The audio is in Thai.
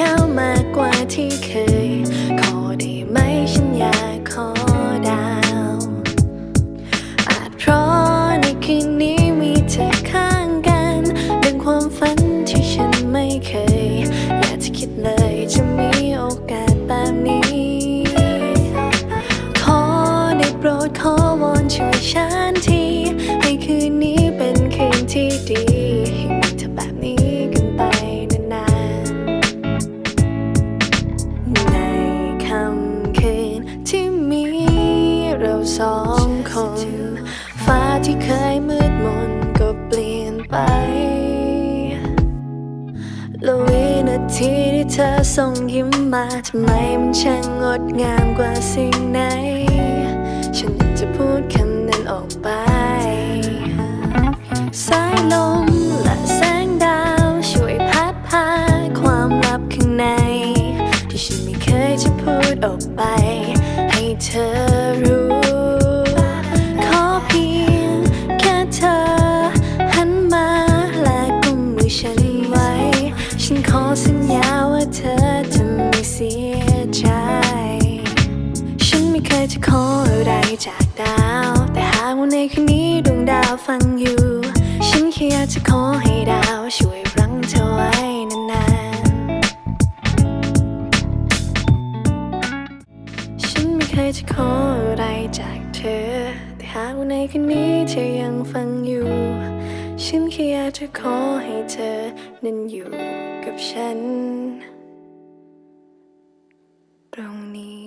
ก้า เราสองคน ฟ้าที่เคยมืดมนก็เปลี่ยนไปและวินาทีที่เธอส่งยิ้มมาทำไมมันช่างงดงามกว่าสิ่งไหน ฉันจะพูดคำนั้นออกไป สายลมและแสงดาวช่วยพัดพาความลับข้างใน ที่ฉันไม่เคยจะพูดออกไป ให้เธอ ขอสัญญาว่าเธอจะไม่เสียใจ ฉันไม่เคยจะขออะไรจากดาว แต่หากว่าในคืนนี้ดวงดาวฟังอยู่ ฉันแค่อยากจะขอให้ดาวช่วยรั้งเธอไว้นานๆ ฉันไม่เคยจะขออะไรจากเธอ แต่หากว่าในคืนนี้เธอยังฟัง จะขอให้เธอนั้นอยู่กับฉัน ตรงนี้